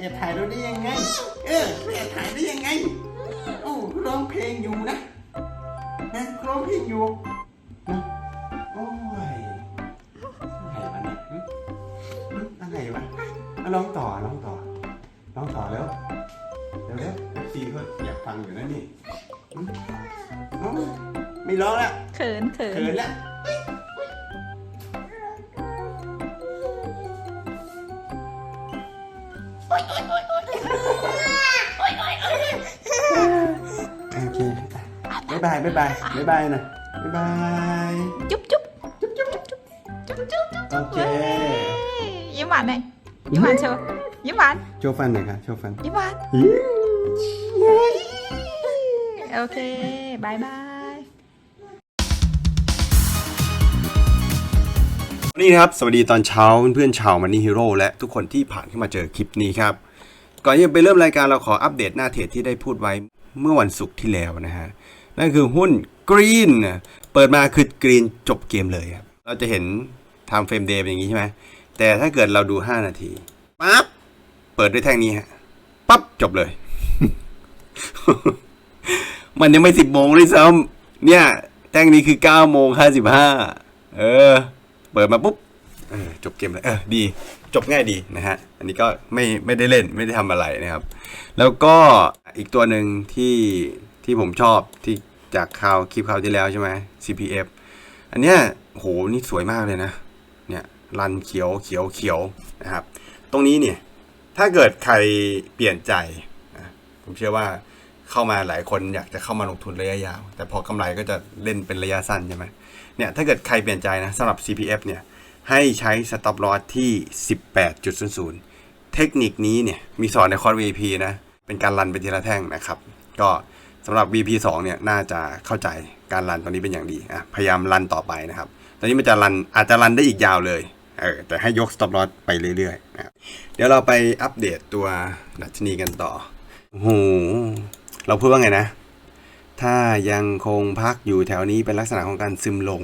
แอบถ่ายเราได้ยังไง เออไม่แอบถ่ายได้ยังไงโอ้าร้องเพลงอยู่นะนะร้องเพลงอยู่นะโอ้ยอะไรวะเนี่ยหึหึอะไรวะอะร้องต่อร้องต่อร้องต่อแล้วเร็วเร็วเอฟซีเขาอยากฟังอยู่นะนี่หึโอ้ยไม่ร้องละเขินเขินเขินละายบายบ๊ายบายบ๊ายบายหนะบ๊ายบายจุ๊บจุ๊บจุ๊บจุ๊บจุ๊บจุ๊บจุ๊บจุ๊บโอเคยิ้มหวานหน่อยยิ้มหวานโชว์ยิ้มหวานโชว์ฟันหน่อยครับโชว์ฟันยิ้มหวานโอเคบายบายนี่นะครับ สวัสดีตอนเช้าเพื่อนๆชาวมันนี่ฮีโร่และทุกคนที่ผ่านเข้ามาเจอคลิปนี้ครับ ก่อนที่จะไปเริ่มรายการเราขออัปเดตหน้าเทรดที่ได้พูดไว้เมื่อวันศุกร์ที่แล้วนะฮะ นั่นคือหุ้นกรีนเปิดมาคือกรีนจบเกมเลยครับ เราจะเห็นไทม์เฟรมเดย์เป็นอย่างนี้ใช่ไหมแต่ถ้าเกิดเราดู 5 นาทีปั๊บเปิดด้วยแท่งนี้ฮะปั๊บจบเลย มันยังไม่สิบโมงเลยซ้ำเนี่ย แท่งนี้คือเก้าโมงห้าสิบห้าเออ เปิดมาปุ๊บจบเกมเลยเออดี จบง่ายดีนะฮะ อันนี้ก็ไม่ไม่ได้เล่นไม่ได้ทำอะไรนะครับ แล้วก็อีกตัวหนึ่งที่ ที่ผมชอบที่จากข่าวคลิปข่าวที่แล้วใช่ไหม CPF อันเนี้ยโหนี่สวยมากเลยนะ เนี่ยรันเขียวเขียวเขียวนะครับ ตรงนี้เนี่ยถ้าเกิดใครเปลี่ยนใจนะผมเชื่อว่าเข้ามาหลายคนอยากจะเข้ามาลงทุนระยะยาว แต่พอกำไรก็จะเล่นเป็นระยะสั้นใช่ไหมเนี่ยถ้าเกิดใครเปลี่ยนใจนะสำหรับ CPF เนี่ยให้ใช้ stop loss ที่ 18.00 เทคนิคนี้เนี่ยมีสอนในคอร์ส VP นะ เป็นการรันไปทีละแท่งนะครับ ก็ สำหรับ VP 2 เนี่ยน่าจะเข้าใจการรันตอนนี้เป็นอย่างดีอะพยายามรันต่อไปนะครับ ตอนนี้มันจะรันอาจจะรันได้อีกยาวเลยเออแต่ให้ยก stop loss ไปเรื่อยๆนะครับเดี๋ยวเราไปอัปเดตตัวดัชนีกันต่อโอ้โหเราพูดว่าไงนะ ถ้ายังคงพักอยู่แถวนี้เป็นลักษณะของการซึมลง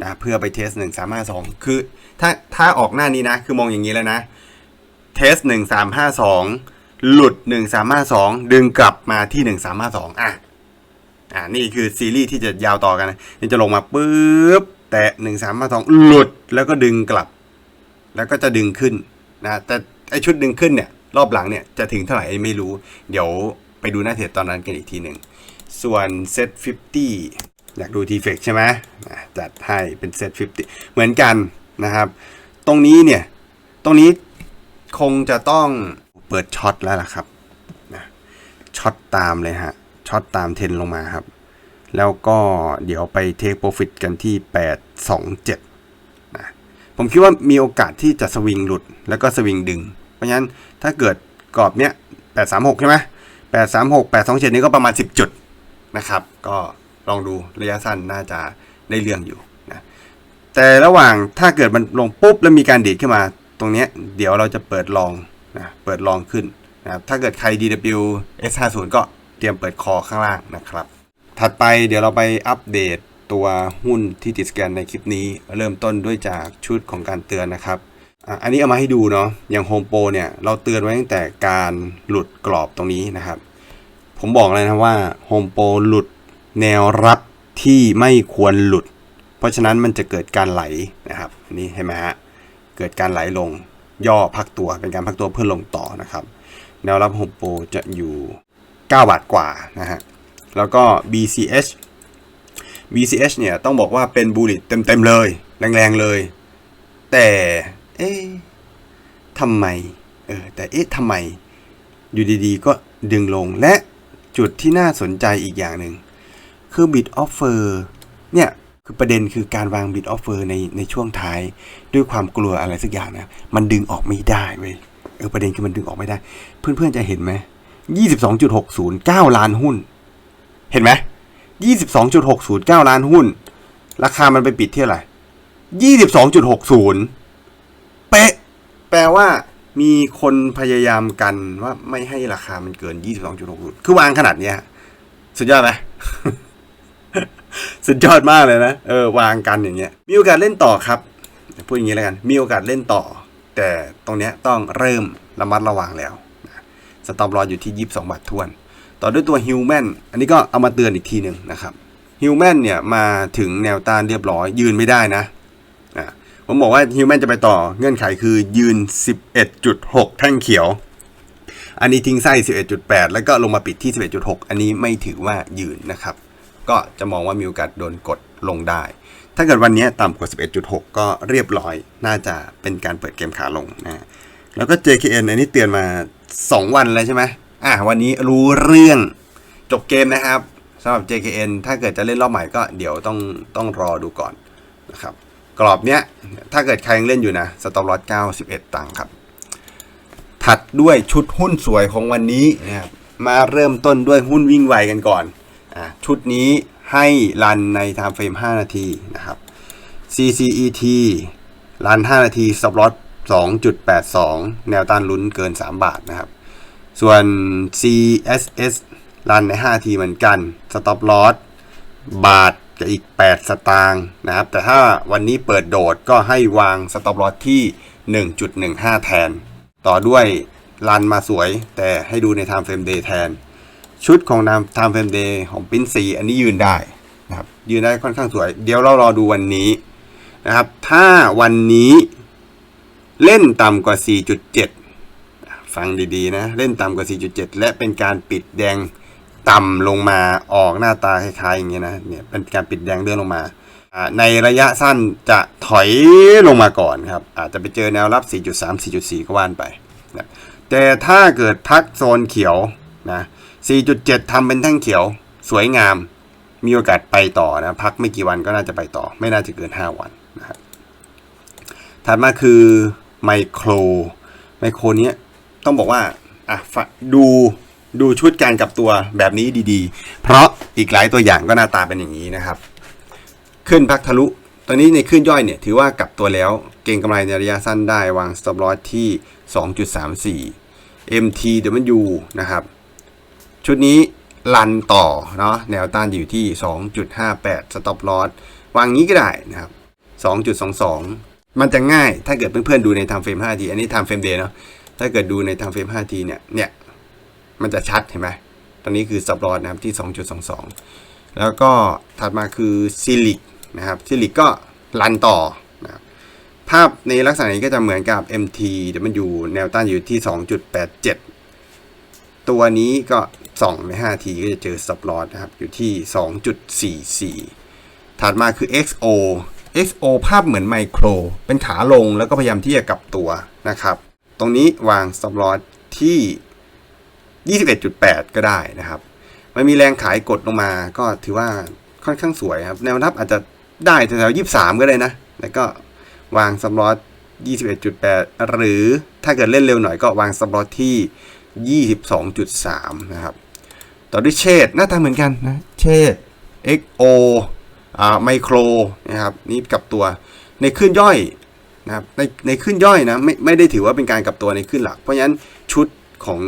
นะเพื่อไปเทสหนึ่งสามห้าสองคือถ้าถ้าออกหน้านี้นะ คือมองอย่างนี้แล้วนะ เทสหนึ่งสามห้าสอง หลุดหนึ่งสามห้าสองดึงกลับมาที่หนึ่งสามห้าสองอะ อ่านี่คือซีรีส์ที่จะยาวต่อกันนะนี่จะลงมาปุ๊บ แตะหนึ่งสามห้าสองหลุดแล้วก็ดึงกลับ แล้วก็จะดึงขึ้นนะแต่ไอชุดดึงขึ้นเนี่ย รอบหลังเนี่ยจะถึงเท่าไหร่ไม่รู้ เดี๋ยวไปดูหน้าเทรดตอนนั้นกันอีกทีหนึ่งส่วนเซต50 อยากดูทีเฟกใช่ไหมจัดให้เป็นเซต50 เหมือนกันนะครับ ตรงนี้เนี่ย ตรงนี้คงจะต้อง เปิดช็อตแล้วล่ะครับนะช็อตตามเลยฮะช็อตตามเทนลงมาครับ แล้วก็เดี๋ยวไปเทคโปรฟิตกันที่ 827นะผมคิดว่ามีโอกาสที่จะสวิงหลุดแล้วก็สวิงดึง เพราะฉะนั้นถ้าเกิดกรอบเนี้ย836 ใช่ไหม836 827 นี่ก็ประมาณ 10 จุดนะครับ ก็ลองดูระยะสั้นน่าจะได้เรื่องอยู่นะแต่ระหว่างถ้าเกิดมันลงปุ๊บแล้วมีการดีดขึ้นมาตรงเนี้ยเดี๋ยวเราจะเปิดลอง นะเปิดลองขึ้นนะครับถ้าเกิดใคร DW S50 ก็เตรียมเปิดคอข้างล่างนะครับ ถัดไปเดี๋ยวเราไปอัปเดตตัวหุ้นที่ติดสแกนในคลิปนี้ เริ่มต้นด้วยจากชุดของการเตือนนะครับอันนี้เอามาให้ดูเนาะอย่างโฮมโปรเนี่ยเราเตือนไว้ตั้งแต่การหลุดกรอบตรงนี้นะครับ ผมบอกเลยนะว่าโฮมโปรหลุดแนวรับที่ไม่ควรหลุด เพราะฉะนั้นมันจะเกิดการไหลนะครับนี่เห็นไหมฮะเกิดการไหลลง ย่อพักตัวเป็นการพักตัวเพื่อลงต่อนะครับ แนวรับโฮมโปรจะอยู่ 9 บาทกว่านะฮะแล้วก็ BCH BCH เนี่ยต้องบอกว่าเป็นบูลลิตเต็มๆเลย แรงๆเลย แต่เอ๊ะทำไมเออแต่เอ๊ะทำไมอยู่ดีๆ ก็ดึงลงและจุดที่น่าสนใจอีกอย่างหนึ่งคือ bid offer เนี่ย คือประเด็นคือการวาง bid offer ในในช่วงท้ายด้วยความกลัวอะไรสักอย่างนะมันดึงออกไม่ได้เว้ยเออประเด็นคือมันดึงออกไม่ได้ เพื่อนๆจะเห็นไหม22.60 9ล้านหุ้น เห็นไหม22.60 9ล้านหุ้น ราคามันไปปิดที่อะไหร22.60เป๊ะ แปลว่ามีคนพยายามกันว่าไม่ให้ราคามันเกิน 22.60 คือวางขนาดเนี้ย สุดยอดไหม สุดยอดมากเลยนะ เออ วางกันอย่างเงี้ย มีโอกาสเล่นต่อครับ พูดอย่างนี้แล้วกัน มีโอกาสเล่นต่อ แต่ตรงเนี้ยต้องเริ่มระมัดระวังแล้ว สต็อปลออยู่ที่ 22 บาททวน ต่อด้วยตัวฮิวแมน อันนี้ก็เอามาเตือนอีกทีหนึ่งนะครับ ฮิวแมนเนี่ยมาถึงแนวต้านเรียบร้อย ยืนไม่ได้นะอะผมบอกว่าฮิวแมนจะไปต่อ เงื่อนไขคือยืน 11.6 แท่งเขียว อันนี้ทิ้งไส้ 11.8 แล้วก็ลงมาปิดที่ 11.6 อันนี้ไม่ถือว่ายืนนะครับ ก็จะมองว่ามีโอกาสโดนกดลงได้ ถ้าเกิดวันนี้ต่ำกว่า 11.6 ก็เรียบร้อย น่าจะเป็นการเปิดเกมขาลงนะแล้วก็ JKN อันนี้เตือนมา 2 วันแล้วใช่ไหมอะวันนี้รู้เรื่องจบเกมนะครับสำหรับ JKN ถ้าเกิดจะเล่นรอบใหม่ก็เดี๋ยวต้องต้องรอดูก่อนนะครับกรอบเนี้ยถ้าเกิดใครยังเล่นอยู่นะสต็อปลอส91 ตังค์ครับ ถัดด้วยชุดหุ้นสวยของวันนี้นะครับมาเริ่มต้นด้วยหุ้นวิ่งไวกันก่อน ชุดนี้ให้รันใน time frame 5 นาทีนะครับ CCET รัน 5 นาทีสต็อปลอส2.82 แนวต้านลุ้นเกิน 3 บาทนะครับ ส่วน CSS รันใน 5 นาทีเหมือนกันสต็อปลอสบาทกับอีก 8 สตางค์นะครับ แต่ถ้าวันนี้เปิดโดดก็ให้วางสต็อปลอสที่ 1.15 แทน ต่อด้วยรันมาสวยแต่ให้ดูใน time frame day แทน ชุดของนาม time frame day ของปิ้นซีอันนี้ยืนได้นะครับยืนได้ค่อนข้างสวย เดี๋ยวเรารอดูวันนี้นะครับ ถ้าวันนี้เล่นต่ำกว่า 4.7 ฟังดีๆนะ เล่นต่ำกว่า 4.7 และเป็นการปิดแดงต่ำลงมาออกหน้าตาคล้ายๆอย่างเงี้ยนะเนี่ยเป็นการปิดแดงเลื่อนลงมาอ่าในระยะสั้นจะถอยลงมาก่อนครับ อาจจะไปเจอแนวรับ 4.3 4.4 ก็ว่านไปนะแต่ถ้าเกิดพักโซนเขียวนะ 4.7ทำเป็นแท่งเขียว สวยงาม มีโอกาสไปต่อนะ พักไม่กี่วันก็น่าจะไปต่อ ไม่น่าจะเกิน 5 วันนะครับถัดมาคือไมโคร ไมโครเนี้ยต้องบอกว่าอะฝดูดูชุดการกลับตัวแบบนี้ดีๆ เพราะอีกหลายตัวอย่างก็หน้าตาเป็นอย่างนี้นะครับ ขึ้นพักทะลุ ตอนนี้ในขึ้นย่อยเนี่ยถือว่ากลับตัวแล้วเก่งกำไรในระยะสั้นได้วาง stop loss ที่ 2.34 MTW นะครับ ชุดนี้ลันต่อเนาะแนวต้านอยู่ที่ 2.58 stop loss วางงี้ก็ได้นะครับ 2.22 มันจะง่ายถ้าเกิดเพื่อนๆดูใน time frame 5ทีอันนี้ time frame day เนาะถ้าเกิดดูใน time frame 5ทีเนี่ยเนี่ยมันจะชัดเห็นไหมตอนนี้คือ stop loss นะครับที่ 2.22 แล้วก็ถัดมาคือ Silic นะครับ Silic ก็ลันต่อนะครับภาพในลักษณะนี้ก็จะเหมือนกับ MT เดี๋ยวมันอยู่แนวต้านอยู่ที่ 2.87 ตัวนี้ก็ ส่องใน 5 ทีก็จะเจอ stop loss นะครับ อยู่ที่ 2.44 ถัดมาคือ XO XO ภาพเหมือนไมโคร เป็นขาลงแล้วก็พยายามที่จะกลับตัวนะครับ ตรงนี้วาง stop loss ที่ 21.8 ก็ได้นะครับ มันมีแรงขายกดลงมาก็ถือว่าค่อนข้างสวยครับ แนวรับอาจจะได้แถวๆ23 ก็ได้นะ แล้วก็วาง stop loss 21.8 หรือถ้าเกิดเล่นเร็วหน่อยก็วาง stop loss ที่ 22.3 นะครับ ต่อด้วยเชดหน้าตาเหมือนกันนะเชด XO อ่าไมโครนะครับนี่กลับตัวในขึ้นย่อยนะครับในในขึ้นย่อยนะไม่ไม่ได้ถือว่าเป็นการกลับตัวในขึ้นหลัก เพราะฉะนั้นชุดของ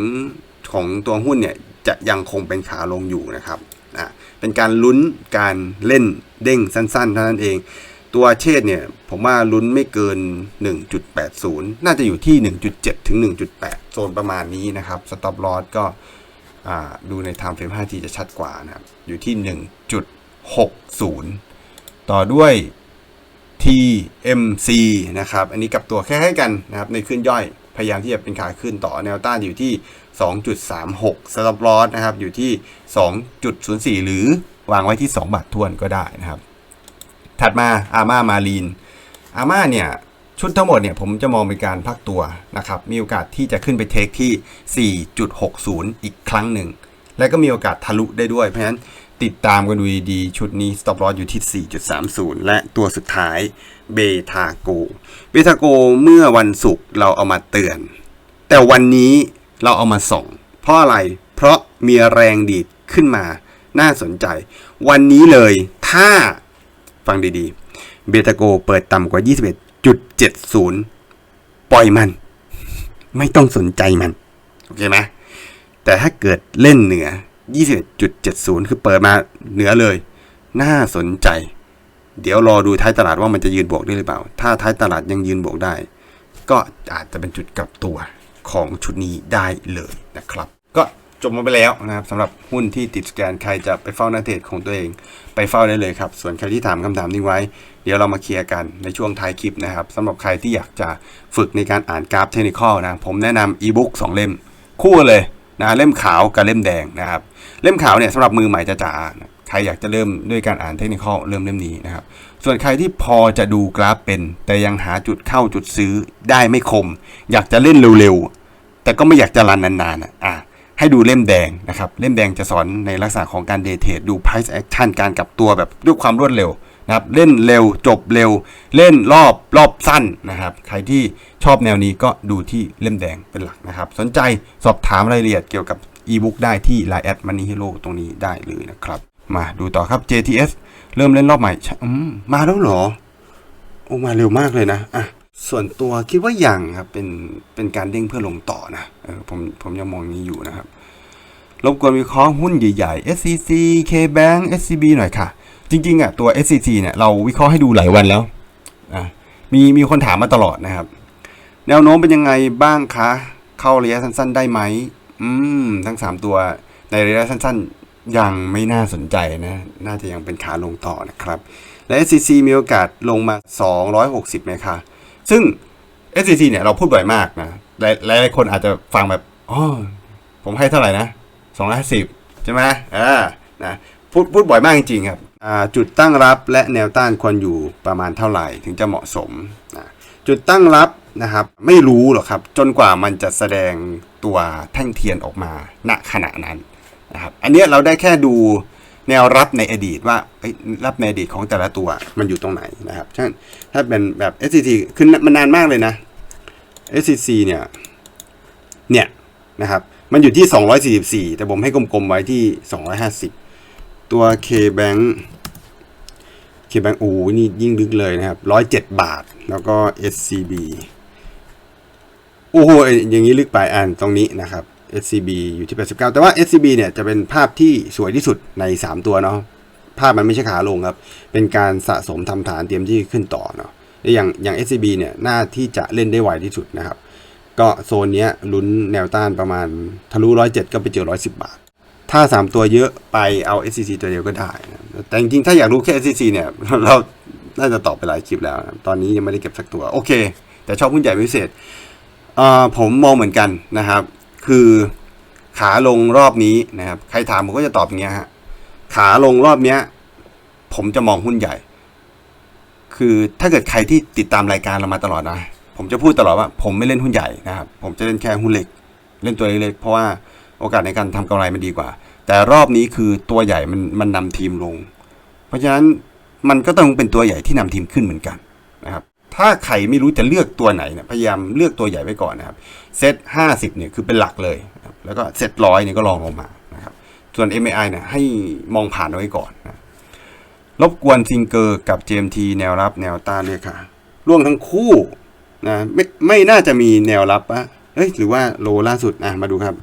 ของตัวหุ้นเนี่ยจะยังคงเป็นขาลงอยู่นะครับอ่าเป็นการลุ้นการเล่นเด้งสั้นๆเท่านั้นเอง ตัวเชษเนี่ยผมว่าลุ้นไม่เกิน 1.80 น่าจะอยู่ที่ 1.7 ถึง 1.8 โซนประมาณนี้นะครับ stop loss ก็อ่า ดูใน time frame 5G จะชัดกว่านะครับ อยู่ที่ 1.60 ต่อด้วย TMC นะครับ อันนี้กับตัวคล้ายๆกันนะครับ ในขึ้นย่อย พยายามที่จะเป็นขาขึ้นต่อแนวต้านอยู่ที่ 2.36 stop loss นะครับ อยู่ที่ 2.04 หรือวางไว้ที่ 2 บาททวนก็ได้นะครับ ถัดมาอาม่ามารีนอาม่าเนี่ย ชุดทั้งหมดเนี่ยผมจะมองเป็นการพักตัวนะครับ มีโอกาสที่จะขึ้นไปเทคที่ 4.60 อีกครั้งหนึ่ง และก็มีโอกาสทะลุได้ด้วย เพราะฉะนั้นติดตามกันดูดีชุดนี้ stop loss อยู่ที่ 4.30 และตัวสุดท้ายเบทาโก เบทาโกเมื่อวันศุกร์เราเอามาเตือน แต่วันนี้เราเอามาส่อง เพราะอะไร เพราะมีแรงดีดขึ้นมา น่าสนใจ วันนี้เลยถ้าฟังดีๆ เบตาโกเปิดต่ำกว่า 21.70 ปล่อยมัน ไม่ต้องสนใจมัน โอเคไหมแต่ถ้าเกิดเล่นเหนือ 21.70 คือเปิดมาเหนือเลย น่าสนใจ เดี๋ยวรอดูท้ายตลาดว่ามันจะยืนบวกได้หรือเปล่า ถ้าท้ายตลาดยังยืนบวกได้ ก็อาจจะเป็นจุดกลับตัวของชุดนี้ได้เลยนะครับ ก็ จบมาไปแล้วนะครับสำหรับหุ้นที่ติดสแกนใครจะไปเฝ้าหน้าเทรดของตัวเอง ไปเฝ้าได้เลยครับ ส่วนใครที่ถามคำถามนี้ไว้ เดี๋ยวเรามาเคลียร์กันในช่วงท้ายคลิปนะครับสำหรับใครที่อยากจะฝึกในการอ่านกราฟเทคนิคอลนะผมแนะนำอีบุ๊กสองเล่ม คู่เลยนะเล่มขาวกับเล่มแดงนะครับเล่มขาวเนี่ยสำหรับมือใหม่จะจ๋าใครอยากจะเริ่มด้วยการอ่านเทคนิคอลเริ่มเล่มนี้นะครับส่วนใครที่พอจะดูกราฟเป็น แต่ยังหาจุดเข้าจุดซื้อได้ไม่คม อยากจะเล่นเร็วๆแต่ก็ไม่อยากจะรันนานๆอะ ให้ดูเล่มแดงนะครับ เล่มแดงจะสอนในลักษณะของการเดทเทรดดู price action การกลับตัวแบบด้วยความรวดเร็วนะครับ เล่นเร็วจบเร็ว เล่นรอบรอบสั้นนะครับ ใครที่ชอบแนวนี้ก็ดูที่เล่มแดงเป็นหลักนะครับ สนใจสอบถามรายละเอียดเกี่ยวกับ e-book ได้ที่ Line แอด Money Hero ตรงนี้ได้เลยนะครับ มาดูต่อครับ JTS เริ่มเล่นรอบใหม่มมาแล้วเหรอ โอ้มาเร็วมากเลยนะอะ ส่วนตัวคิดว่ายังครับเป็นเป็นการเด้งเพื่อลงต่อนะออผมผมยังมองอย่างนี้อยู่นะครับรบกวนวิเคราะห์หุ้นใหญ่ๆ SCC KBank SCB หน่อยค่ะ จริงๆอะตัว SCC เนี่ยเราวิเคราะห์ให้ดูหลายวันแล้วอะมีมีคนถามมาตลอดนะครับ แนวโน้มเป็นยังไงบ้างคะ เข้าระยะสั้น ๆ ได้ไหมอืมทั้ง 3 ตัวในระยะสั้น ๆ ยังไม่น่าสนใจนะ น่าจะยังเป็นขาลงต่อนะครับ และ SCC มีโอกาสลงมา 260ไหมคะ ซึ่ง SCC เนี่ยเราพูดบ่อยมากนะหลายหลายคนอาจจะฟังแบบอ๋อผมให้เท่าไหร่นะ250ใช่ไหมอ่านะพูดพูดบ่อยมากจริงๆครับอ่าจุดตั้งรับและแนวต้านควรอยู่ประมาณเท่าไหร่ถึงจะเหมาะสมนะจุดตั้งรับนะครับไม่รู้หรอกครับจนกว่ามันจะแสดงตัวแท่งเทียนออกมาณขณะนั้นนะครับอันเนี้ยเราได้แค่ดู แนวรับในอดีตว่ารับในอดีตของแต่ละตัวมันอยู่ตรงไหนนะครับเช่นถ้าเป็นแบบ SCT ขึ้นมันนานมากเลยนะ SCC เนี่ยเนี่ยนะครับมันอยู่ที่ 244 แต่ผมให้กลมๆไว้ที่ 250 ตัว K-Bank K-Bank โอ้นี่ยิ่งลึกเลยนะครับ 107 บาท แล้วก็ SCB โอ้โหอย่างนี้ลึกไปอ่านตรงนี้นะครับ SCB อยู่ที่ 89 แต่ว่า SCB เนี่ยจะเป็นภาพที่สวยที่สุดใน 3 ตัวเนาะภาพมันไม่ใช่ขาลงครับ เป็นการสะสมทำฐานเตรียมที่ขึ้นต่อเนาะและอย่างอย่าง SCB เนี่ยน่าที่จะเล่นได้ไวที่สุดนะครับ ก็โซนเนี้ยลุ้นแนวต้านประมาณทะลุร้อยเจ็ดก็ไปเจอร้อยสิบาท ถ้า 3 ตัวเยอะไปเอา SCC ตัวเดียวก็ได้นะแต่จริงๆ ถ้าอยากรู้แค่ SCC เนี่ยเราน่าจะตอบไปหลายคลิปแล้วนะตอนนี้ยังไม่ได้เก็บสักตัว โอเค แต่ชอบหุ้นใหญ่พิเศษเอ่อผมมองเหมือนกันนะครับ คือขาลงรอบนี้นะครับ ใครถามผมก็จะตอบอย่างเงี้ยฮะขาลงรอบเนี้ย ผมจะมองหุ้นใหญ่ คือถ้าเกิดใครที่ติดตามรายการเรามาตลอดนะ ผมจะพูดตลอดว่า ผมไม่เล่นหุ้นใหญ่นะครับ ผมจะเล่นแค่หุ้นเล็ก เล่นตัวเล็กๆเพราะว่าโอกาสในการทำกำไรมันดีกว่า แต่รอบนี้คือตัวใหญ่มันมันนำทีมลง เพราะฉะนั้นมันก็ต้องเป็นตัวใหญ่ที่นำทีมขึ้นเหมือนกันนะครับ ถ้าใครไม่รู้จะเลือกตัวไหนเนี่ยพยายามเลือกตัวใหญ่ไว้ก่อนนะครับเซตห้าสิบเนี่ยคือเป็นหลักเลยนะครับแล้วก็เซตร้อยเนี่ยก็ลองลงมานะครับส่วน MAI เนี่ยให้มองผ่านเอาไว้ก่อนนะรบกวนซิงเกอร์กับ GMT แนวรับแนวต้านด้วยค่ะร่วงทั้งคู่นะไม่ไม่น่าจะมีแนวรับอะเอ้ยหรือว่าโลล่าสุดอะมาดูครับ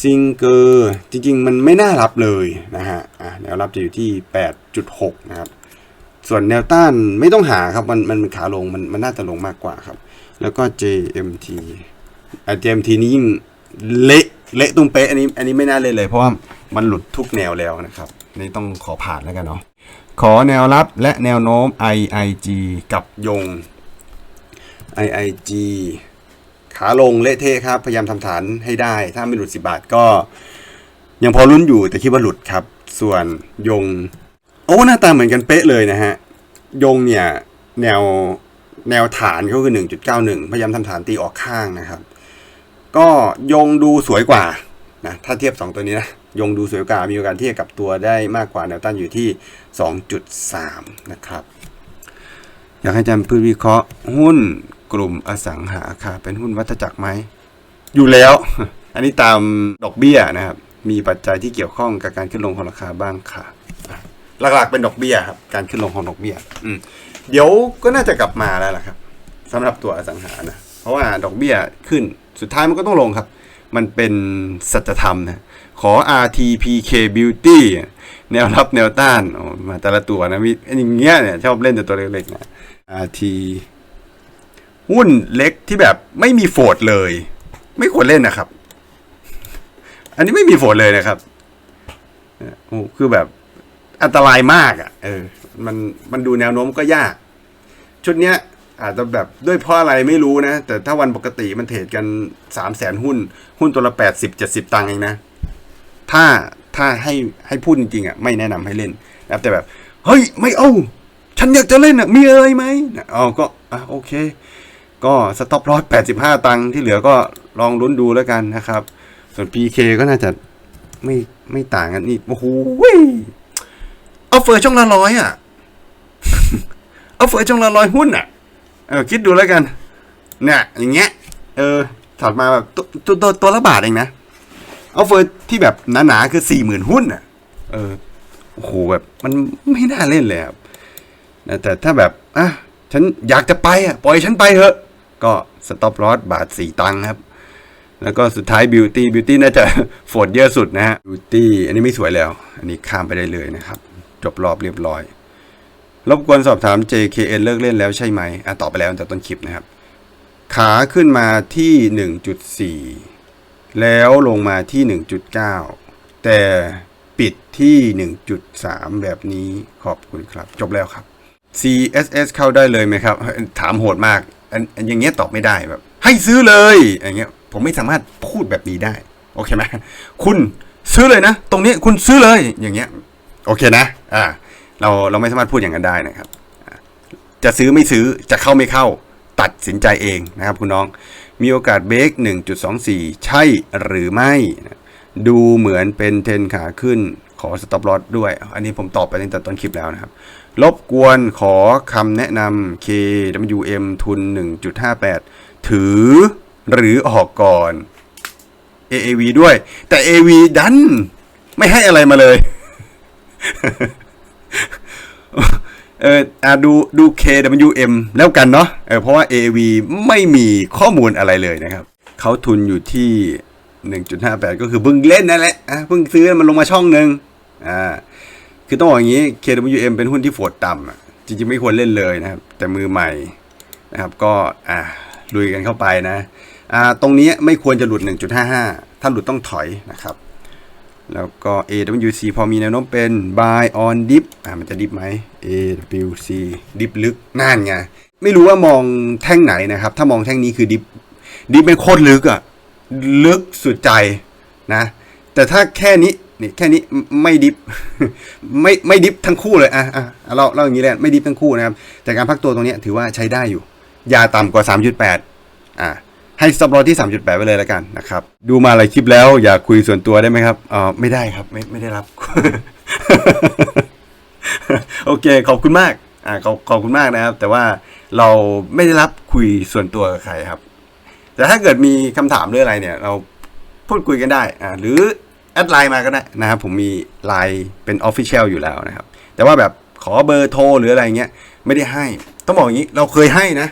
ซิงเกอร์จริงๆ มันไม่น่ารับเลยนะฮะะแนวรับจะอยู่ที่ 8.6 นะครับ ส่วนแนวต้านไม่ต้องหาครับ มันมันขาลงมันมันน่าจะลงมากกว่าครับ แล้วก็ JMT อะ JMT นี่ยิ่งเละเละตุ้มเป๊ะอันนี้อันนี้ไม่น่าเลยเลย เพราะว่ามันหลุดทุกแนวแล้วนะครับนี่ต้องขอผ่านแล้วกันเนาะขอแนวรับและแนวโน้ม IIG กับยง IIG ขาลงเละเทะครับ พยายามทำฐานให้ได้ ถ้าไม่หลุด 10 บาทก็ ยังพอลุ้นอยู่แต่คิดว่าหลุดครับ ส่วนยง โอ้หน้าตาเหมือนกันเป๊ะเลยนะฮะ ยงเนี่ยแนวแนวฐานเขาคือ 1.91 พยายามทำฐานตีออกข้างนะครับ ก็ยงดูสวยกว่านะถ้าเทียบ 2 ตัวนี้นะ ยงดูสวยกว่า มีโอกาสที่จะกลับตัวได้มากกว่าแนวต้านอยู่ที่ 2.3 นะครับ อยากให้อาจารย์พืชวิเคราะห์หุ้นกลุ่มอสังหาค่ะ เป็นหุ้นวัฏจักรไหม อยู่แล้ว อันนี้ตามดอกเบี้ยนะครับ มีปัจจัยที่เกี่ยวข้องกับการขึ้นลงของราคาบ้างค่ะ หลักๆเป็นดอกเบี้ยครับ การขึ้นลงของดอกเบี้ยอืมเดี๋ยวก็น่าจะกลับมาแล้วล่ะครับสำหรับตัวอสังหานะ เพราะว่าดอกเบี้ยขึ้นสุดท้ายมันก็ต้องลงครับ มันเป็นสัจธรรมนะ ขอ RTPK Beauty แนวรับแนวต้านโอ้มาแต่ละตัวนะมีอย่างเงี้ยเนี่ยชอบเล่นแต่ตัวเล็กๆนะอาทีหุ้นเล็กที่แบบไม่มีโฟดเลย ไม่ควรเล่นนะครับ อันนี้ไม่มีโฟดเลยนะครับโอ้คือแบบ อันตรายมากอะ่ะ เออ มันมันดูแนวโน้มก็ยาก ชุดเนี้ย อาจจะแบบด้วยเพราะอะไรไม่รู้นะ แต่ถ้าวันปกติมันเทรดกันสามแสนหุ้น หุ้นตัวละแปดสิบเจ็ดสิบตังค์เองนะ ถ้าถ้าให้ให้พูดจริงๆอะไม่แนะนำให้เล่นนะแต่แบบ เฮ้ย ไม่เอา ฉันอยากจะเล่นอะ มีอะไรไหมเอาก็อะโอเค ก็สต็อปลอสแปดสิบห้าตังค์ที่เหลือก็ลองลุ้นดูแล้วกันนะครับ ส่วน PK ก็น่าจะไม่ไม่ต่างกันนี่โอ้โห เอาเฟอร์ช่องละร้อยอะ เอาเฟอร์ช่องละร้อยหุ้นอะ เออคิดดูแล้วกัน เนี่ยอย่างเงี้ย เออถอดมาแบบตัวตัวตัวตัวละบาทเองนะ เอาเฟอร์ที่แบบหนาๆคือสี่หมื่นหุ้นอะ เออ โอ้โหแบบมันไม่น่าเล่นเลยครับนะแต่ถ้าแบบอะฉันอยากจะไปอะ ปล่อยฉันไปเถอะ ก็สต็อปลอสบาทสี่ตังค์ครับ แล้วก็สุดท้ายบิวตี้บิวตี้น่าจะโฟดเยอะสุดนะฮะบิวตี้อันนี้ไม่สวยแล้ว อันนี้ข้ามไปได้เลยนะครับ จบรอบเรียบร้อย รบกวนสอบถาม JKN เลิกเล่นแล้วใช่ไหมอะตอบไปแล้วตั้งแต่ต้นคลิปนะครับ ขาขึ้นมาที่ 1.4 แล้วลงมาที่ 1.9 แต่ปิดที่ 1.3 แบบนี้ขอบคุณครับ จบแล้วครับ CSS เข้าได้เลยไหมครับ ถามโหดมากอันอย่างเงี้ยตอบไม่ได้แบบ ให้ซื้อเลยอย่างเงี้ยผมไม่สามารถพูดแบบนี้ได้ โอเคไหมคุณซื้อเลยนะ ตรงนี้คุณซื้อเลยอย่างเงี้ย โอเคนะอ่าเราเราไม่สามารถพูดอย่างนั้นได้นะครับ จะซื้อไม่ซื้อจะเข้าไม่เข้าตัดสินใจเองนะครับคุณน้อง มีโอกาสเบรก1.24 ใช่หรือไม่ ดูเหมือนเป็นเทรนขาขึ้นขอสต็อปลอสด้วย อันนี้ผมตอบไปตั้งแต่ต้นคลิปแล้วนะครับ รบกวนขอคำแนะนำ KWM ทุน 1.58 ถือหรือออกก่อน AAV ด้วย แต่ AV ดัน ไม่ให้อะไรมาเลย เอออะดูดู KWM แล้วกันเนาะเออเพราะว่า AV ไม่มีข้อมูลอะไรเลยนะครับ เขาทุนอยู่ที่ 1.58 ก็คือเพิ่งเล่นนั่นแหละอะเพิ่งซื้อมันลงมาช่องหนึ่งอ่าคือต้องบอกอย่างนี้ KWM เป็นหุ้นที่โฟดต่ำจริงๆไม่ควรเล่นเลยนะครับ แต่มือใหม่นะครับ ก็อ่าลุยกันเข้าไปนะอ่าตรงนี้ไม่ควรจะหลุด 1.55 ถ้าหลุดต้องถอยนะครับ แล้วก็ AWC พอมีแนวโน้มเป็น buy on dip อ่ามันจะดิฟไหม AWC ดิฟลึกนั่นไง ไม่รู้ว่ามองแท่งไหนนะครับ ถ้ามองแท่งนี้คือดิฟดิฟเป็นโคตรลึกอะลึกสุดใจนะ แต่ถ้าแค่นี้นี่แค่นี้ไม่ดิฟไม่ไม่ดิฟทั้งคู่เลยอะอะเราเราอย่างนี้แหละไม่ดิฟทั้งคู่นะครับแต่การพักตัวตรงนี้ถือว่าใช้ได้อยู่ ยาต่ำกว่า 3.8อะ ให้สต็อปลอที่ 3.8ไว้เลยแล้วกันนะครับ ดูมาหลายคลิปแล้วอยากคุยส่วนตัวได้ไหมครับอ่าไม่ได้ครับไม่ไม่ได้รับ โอเค ขอบคุณมากอ่าขอบขอบคุณมากนะครับ แต่ว่าเราไม่ได้รับคุยส่วนตัวกับใครครับ แต่ถ้าเกิดมีคำถามเรื่องอะไรเนี่ย เราพูดคุยกันได้อ่าหรือแอดไลน์มาก็ได้นะครับผมมีไลน์เป็นออฟฟิเชียลอยู่แล้วนะครับ แต่ว่าแบบขอเบอร์โทรหรืออะไรเงี้ย ไม่ได้ให้ ต้องบอกอย่างนี้เราเคยให้นะ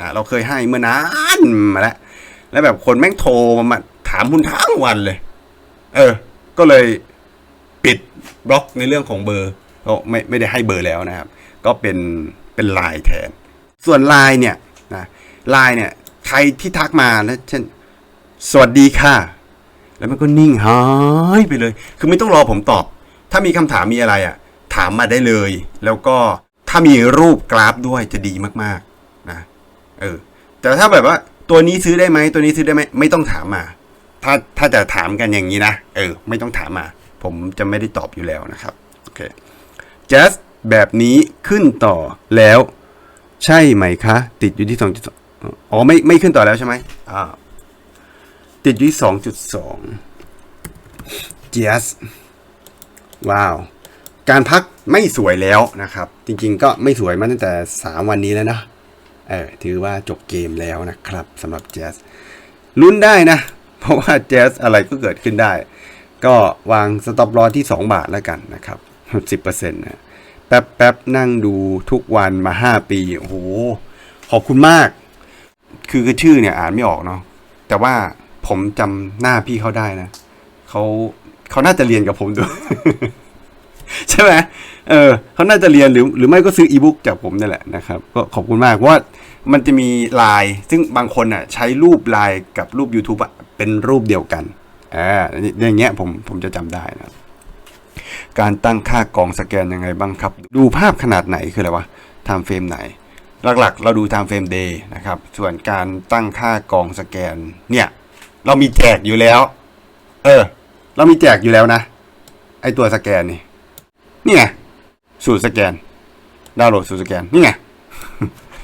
อ่าเราเคยให้เมื่อนานมาแล้วแล้วแบบคนแม่งโทรมาถามคุณทั้งวันเลย เออ ก็เลยปิดบล็อกในเรื่องของเบอร์ก็ไม่ไม่ได้ให้เบอร์แล้วนะครับ ก็เป็นเป็นไลน์แทน ส่วนไลน์เนี่ยนะไลน์เนี่ยใครที่ทักมาแล้วเช่น สวัสดีค่ะ แล้วมันก็นิ่งหายไปเลย คือไม่ต้องรอผมตอบ ถ้ามีคำถามมีอะไรอะ ถามมาได้เลย แล้วก็ถ้ามีรูปกราฟด้วยจะดีมากๆ เออ แต่ถ้าแบบว่า ตัวนี้ซื้อได้ไหมตัวนี้ซื้อได้ไหมไม่ต้องถามมา ถ้าถ้าจะถามกันอย่างนี้นะเออ ไม่ต้องถามมา ผมจะไม่ได้ตอบอยู่แล้วนะครับโอเคจัสแบบนี้ขึ้นต่อแล้ว ใช่ไหมคะ ติดอยู่ที่สองจุดอ๋อไม่ไม่ขึ้นต่อแล้วใช่ไหมอ่าติดอยู่ที่สองจุดสองจัสว้าว การพักไม่สวยแล้วนะครับ จริงๆก็ไม่สวยมาตั้งแต่สามวันนี้แล้วนะ เออถือว่าจบเกมแล้วนะครับสำหรับแจ๊สลุ้นได้นะ เพราะว่าแจ๊สอะไรก็เกิดขึ้นได้ ก็วางสต็อปลอที่ 2 บาทแล้วกันนะครับ10%นะแป๊บแป๊บนั่งดูทุกวันมา 5 ปี โอ้โห ขอบคุณมาก คือคือชื่อเนี่ยอ่านไม่ออกเนาะแต่ว่าผมจำหน้าพี่เขาได้นะเขาเขาน่าจะเรียนกับผมด้วย ใช่ไหมเออเขาน่าจะเรียนหรือหรือไม่ก็ซื้ออีบุ๊กจากผมนี่แหละนะครับก็ขอบคุณมากเพราะว่ามันจะมีลน์ซึ่งบางคนอะใช้รูปลน์กับรูป YouTube อะเป็นรูปเดียวกันอ่าอย่างเงี้ยผมผมจะจำได้นะการตั้งค่ากล่องสแกนยังไงบ้างครับ ดูภาพขนาดไหนคืออะไรวะไทม์เฟรมไหน หลักๆ เราดูไทม์เฟรมเดย์นะครับ ส่วนการตั้งค่ากล่องสแกนเนี่ย เรามีแจกอยู่แล้ว เออ เรามีแจกอยู่แล้วนะ ไอตัวสแกนนี่ นี่ไงสูตรสแกน ดาวน์โหลดสูตรสแกน นี่ไง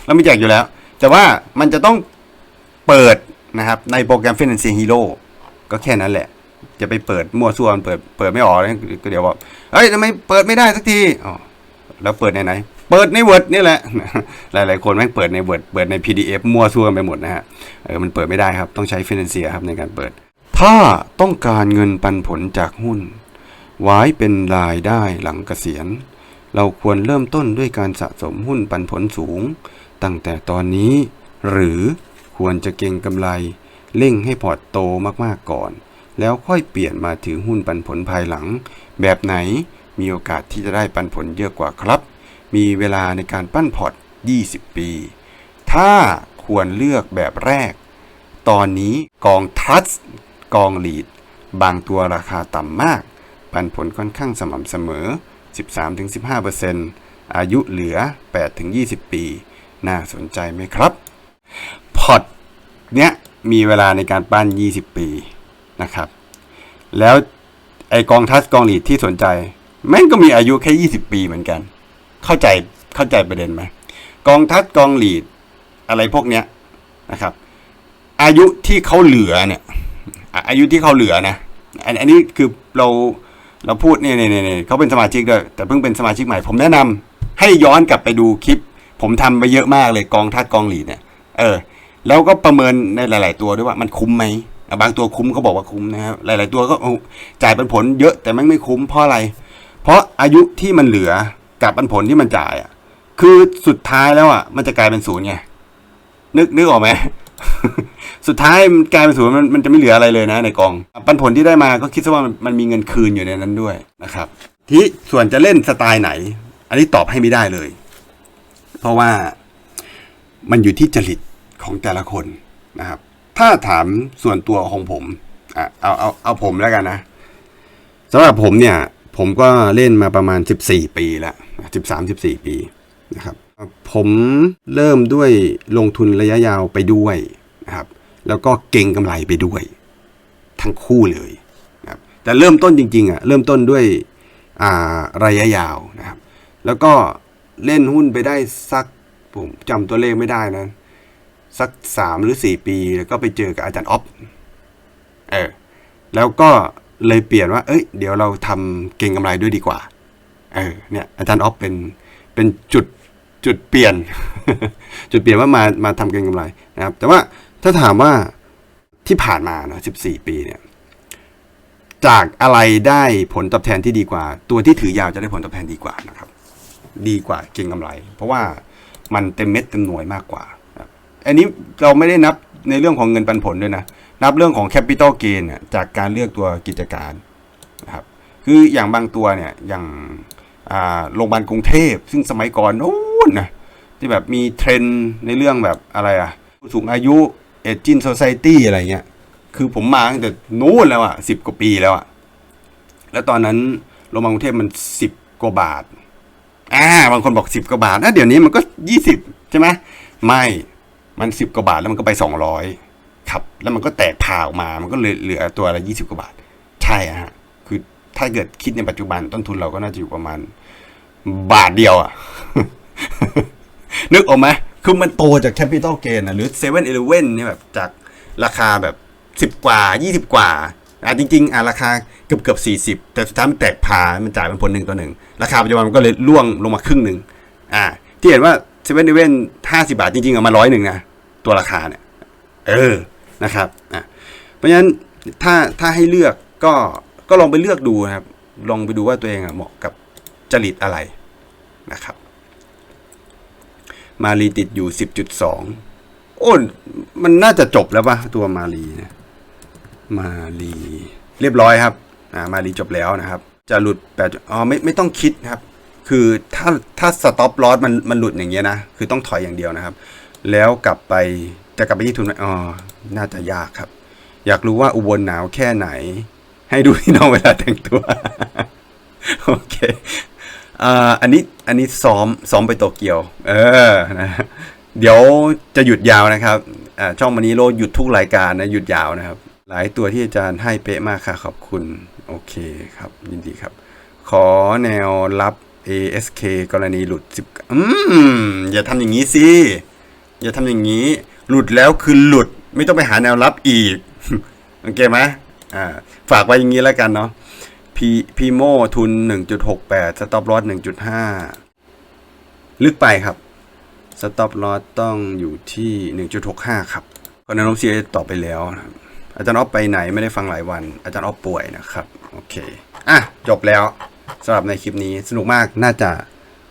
เรามีแจกอยู่แล้ว แต่ว่ามันจะต้องเปิดนะครับ ในโปรแกรม Finance Hero ก็แค่นั้นแหละ จะไปเปิดมั่วซั่วนเปิดเปิดไม่ออกเลยก็เดี๋ยวบอกเฮ้ยทำไมเปิดไม่ได้สักทีอ๋อแล้วเปิดในไหน เปิดใน Word นี่แหละ หลายๆคนแม่งเปิดใน Word เปิดใน PDF มั่วซั่วไปหมดนะฮะเออมันเปิดไม่ได้ครับต้องใช้ Financier ครับในการเปิด ถ้าต้องการเงินปันผลจากหุ้น ไว้เป็นรายได้หลังเกษียณ เราควรเริ่มต้นด้วยการสะสมหุ้นปันผลสูง ตั้งแต่ตอนนี้ หรือควรจะเก็งกำไร เร่งให้พอร์ตโตมากๆก่อน แล้วค่อยเปลี่ยนมาถือหุ้นปันผลภายหลัง แบบไหนมีโอกาสที่จะได้ปันผลเยอะกว่าครับ มีเวลาในการปั้นพอร์ต 20 ปี ถ้าควรเลือกแบบแรก ตอนนี้กองทัสกองลีด บางตัวราคาต่ำมาก ปันผลค่อนข้างสม่ำเสมอ 13-15%อายุเหลือ 8-20 ปี น่าสนใจไหมครับ พอร์ตเนี้ยมีเวลาในการปั้น 20 ปีนะครับ แล้วไอกองทัสกองหลีดที่สนใจ แม่งก็มีอายุแค่ 20 ปีเหมือนกัน เข้าใจเข้าใจประเด็นไหมกองทัสกองหลีดอะไรพวกเนี้ยนะครับ อายุที่เขาเหลือเนี่ยอายุที่เขาเหลือนะอันนี้คือเรา เราพูดเนี่ยเนี่ยเนี่ยเขาเป็นสมาชิกด้วยแต่เพิ่งเป็นสมาชิกใหม่ ผมแนะนำให้ย้อนกลับไปดูคลิป ผมทำไปเยอะมากเลยกองทัดกองหลีเนี่ย เออ แล้วก็ประเมินในหลาย ๆ ตัวด้วยว่ามันคุ้มไหมบางตัวคุ้มเขาบอกว่าคุ้มนะครับหลาย ๆ ตัวก็จ่ายปันผลเยอะแต่มันไม่คุ้มเพราะอะไร เพราะอายุที่มันเหลือกับปันผลที่มันจ่ายอะคือสุดท้ายแล้วอะมันจะกลายเป็นศูนย์ไงนึกนึกออกไหม สุดท้ายมันกลายเป็นศูนย์มันมันจะไม่เหลืออะไรเลยนะในกอง ปันผลที่ได้มาก็คิดซะว่ามันมีเงินคืนอยู่ในนั้นด้วยนะครับที่ส่วนจะเล่นสไตล์ไหน อันนี้ตอบให้ไม่ได้เลย เพราะว่ามันอยู่ที่จริตของแต่ละคนนะครับ ถ้าถามส่วนตัวของผมอะเอาเอาเอาผมแล้วกันนะสำหรับผมเนี่ย ผมก็เล่นมาประมาณ 14 ปีแล้ว13 14 ปีนะครับ ผมเริ่มด้วยลงทุนระยะยาวไปด้วยนะครับ แล้วก็เก่งกำไรไปด้วย ทั้งคู่เลยนะครับแต่เริ่มต้นจริงๆอะเริ่มต้นด้วยระยะยาวนะครับ แล้วก็เล่นหุ้นไปได้สักผมจำตัวเลขไม่ได้นะ สักสามหรือสี่ปี แล้วก็ไปเจอกับอาจารย์ออฟเออแล้วก็เลยเปลี่ยนว่า เอ้ย เดี๋ยวเราทำเก่งกำไรด้วยดีกว่า เออ เนี่ยอาจารย์ออฟเป็น เป็นจุด จุดเปลี่ยน จุดเปลี่ยนว่ามา มาทำเก่งกำไรนะครับ แต่ว่า ถ้าถามว่าที่ผ่านมาเนาะ14 ปีเนี่ย จากอะไรได้ผลตอบแทนที่ดีกว่า ตัวที่ถือยาวจะได้ผลตอบแทนดีกว่านะครับ ดีกว่าเก่งกำไร เพราะว่ามันเต็มเม็ดเต็มหน่วยมากกว่า อันนี้เราไม่ได้นับในเรื่องของเงินปันผลด้วยนะ นับเรื่องของแคปิตอลเกนเนี่ยจากการเลือกตัวกิจการนะครับ คืออย่างบางตัวเนี่ย อย่างโรงพยาบาลกรุงเทพ ซึ่งสมัยก่อนนู้นนะที่แบบมีเทรนในเรื่องแบบอะไรอะผู้สูงอายุ เอจินโซซ i ตี้อะไรเงี้ย คือผมมาตั้งแต่นู้นแล้วอะสิบกว่าปีแล้วอะแล้วตอนนั้นโรงพยาบาลกรุงเทพมันสิบกว่าบาท อ่า บางคนบอกสิบกว่าบาทนะเดี๋ยวนี้มันก็ยี่สิบใช่ไหมไม่ มันสิบกว่าบาทแล้วมันก็ไปสองร้อยครับ แล้วมันก็แตกผ่าออกมา มันก็เหลือเหลือตัวละยี่สิบกว่าบาท ใช่ฮะ คือถ้าเกิดคิดในปัจจุบันต้นทุนเราก็น่าจะอยู่ประมาณ บาทเดียวอะนึกออกไหม คือมันโตจากแคปิตอลเกนอะหรือเซเว่นอีเลเว่นเนี่ยแบบจากราคาแบบสิบ10กว่ายี่สิบกว่าอะจริงๆอะราคาเกือบเกือบสี่สิบแต่สุดท้ายมันแตกผ่ามันจ่ายเป็นผลหนึ่งต่อหนึ่งราคาปัจจุบันมันก็เลยล่วงลงมาครึ่งหนึ่งอ่า ที่เห็นว่าเซเว่นอีเลเว่นห้าสิบาทจริงๆเอามาร้อยหนึ่งนะตัวราคาเนี่ย เออนะครับอะเพราะฉะนั้นถ้าถ้าให้เลือกก็ก็ลองไปเลือกดูนะครับ ลองไปดูว่าตัวเองอะเหมาะกับจริตอะไรนะครับ มารีติดอยู่สิบจุดสองโอ้มันน่าจะจบแล้วปะตัวมารีนะมารีเรียบร้อยครับอ่ามารีจบแล้วนะครับ จะหลุดแปดอ๋อไม่ไม่ต้องคิดครับ คือถ้าถ้าสต็อปลอสมันมันหลุดอย่างเงี้ยนะ คือต้องถอยอย่างเดียวนะครับ แล้วกลับไปจะกลับไปที่ทุนไหมอ๋อน่าจะยากครับ อยากรู้ว่าอุบลหนาวแค่ไหน ให้ดูที่น้องเวลาแต่งตัว โอเค อันนี้อันนี้ซ้อมซ้อมไปโตเกียว เออนะเดี๋ยวจะหยุดยาวนะครับอ่าช่องมันนี้โลหยุดทุกรายการนะหยุดยาวนะครับ หลายตัวที่อาจารย์ให้เป๊ะมากค่ะขอบคุณ โอเคครับ ยินดีครับ ขอแนวรับ ASK กรณีหลุดสิบอืมอย่าทำอย่างนี้สิ อย่าทำอย่างนี้ หลุดแล้วคือหลุด ไม่ต้องไปหาแนวรับอีก โอเคไหมอ่าฝากไว้อย่างนี้แล้วกันเนาะ พีพีโมทุน 1.68 สต็อปลอส1.5 ลึกไปครับ สต็อปลอสต้องอยู่ที่ 1.65 ครับก็แนโนมเสียต่อไปแล้ว อาจารย์ออฟไปไหนไม่ได้ฟังหลายวัน อาจารย์ออฟป่วยนะครับ โอเค อะ จบแล้วสำหรับในคลิปนี้สนุกมากน่าจะ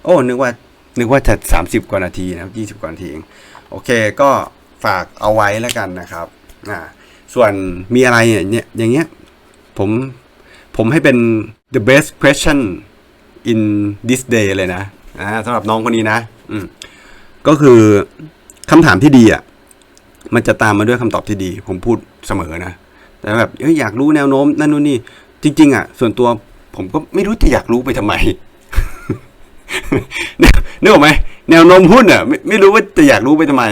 โอ้ นึกว่า นึกว่าจะ 30 กว่านาทีนะครับ 20 กว่านาทีเอง โอเค ก็ฝากเอาไว้แล้วกันนะครับ อ่า ส่วนมีอะไรเนี่ย อย่างเงี้ย ผม ผมให้เป็น the best question in this day เลยนะอ่าสำหรับน้องคนนี้นะอืมก็คือคำถามที่ดีอะ มันจะตามมาด้วยคำตอบที่ดี ผมพูดเสมอนะ แต่แบบเอ้ยอยากรู้แนวโน้มนั่นนู่นนี่ จริง ๆ อะ ส่วนตัวผมก็ไม่รู้จะอยากรู้ไปทำไมนึกออกไหมแนวโน้มหุ้นอะไม่ไม่รู้ว่าจะอยากรู้ไปทำไม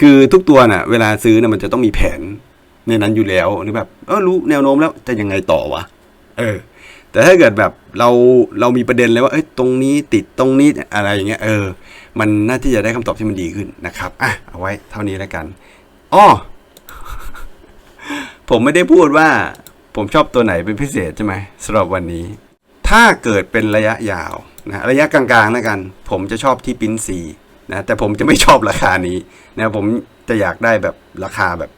คือทุกตัวน่ะ เวลาซื้อน่ะมันจะต้องมีแผนในนั้นอยู่แล้วหรือแบบเออรู้แนวโน้มแล้วจะยังไงต่อวะ เออ แต่ถ้าเกิดแบบเราเรามีประเด็นเลยว่าเอ้ยตรงนี้ติดตรงนี้อะไรอย่างเงี้ยเออ มันน่าที่จะได้คำตอบที่มันดีขึ้นนะครับอะเอาไว้เท่านี้แล้วกันอ้อผมไม่ได้พูดว่าผมชอบตัวไหนเป็นพิเศษใช่ไหมสำหรับวันนี้ ถ้าเกิดเป็นระยะยาวนะระยะกลางๆแล้วกัน ผมจะชอบที่ปิ้นซีนะแต่ผมจะไม่ชอบราคานี้นะผมจะอยากได้แบบราคาแบบ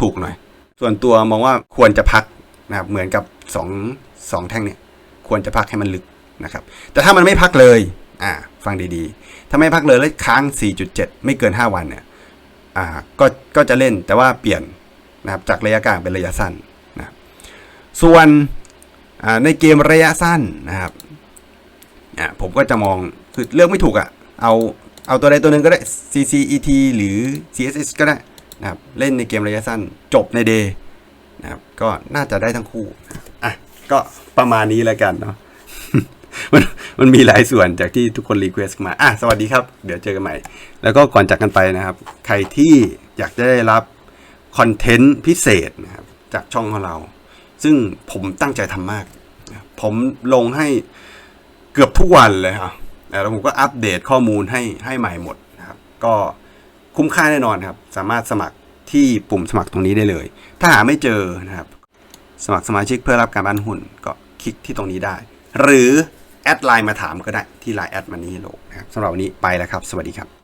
ถูกๆหน่อย ส่วนตัวมองว่าควรจะพัก นะครับเหมือนกับสองสองแท่งเนี่ยควรจะพักให้มันลึกนะครับแต่ถ้ามันไม่พักเลยอ่าฟังดีๆ ถ้าไม่พักเลยแล้วค้าง 4.7 ไม่เกิน 5 วันเนี่ยอ่าก็ก็จะเล่นแต่ว่าเปลี่ยนนะครับจากระยะกลางเป็นระยะสั้นนะส่วนอ่าในเกมระยะสั้นนะครับอ่าผมก็จะมองคือเลือกไม่ถูกอะ่ะเอาเอาตัวใดตัวหนึ่งก็ได้ CCET หรือ CSS ก็ได้นะครับเล่นในเกมระยะสั้น จบในเดย์ นะครับ ก็น่าจะได้ทั้งคู่อะก็ประมาณนี้แล้วกันเนาะมันมันมีหลายส่วนจากที่ทุกคนรีเควสต์มา อะ สวัสดีครับ เดี๋ยวเจอกันใหม่ แล้วก็ก่อนจากกันไปนะครับ ใครที่อยากจะได้รับคอนเทนต์พิเศษนะครับ จากช่องของเรา ซึ่งผมตั้งใจทำมาก ผมลงให้เกือบทุกวันเลยครับแล้วผมก็อัปเดตข้อมูลให้ให้ใหม่หมดนะครับ ก็คุ้มค่าแน่นอนครับ สามารถสมัคร ที่ปุ่มสมัครตรงนี้ได้เลย ถ้าหาไม่เจอนะครับ สมัครสมาชิกเพื่อรับการบ้านหุ้นก็คลิกที่ตรงนี้ได้ หรือแอดไลน์มาถามก็ได้ที่ไลน์แอดมันนี่โลนะครับสำหรับวันนี้ไปแล้วครับ สวัสดีครับ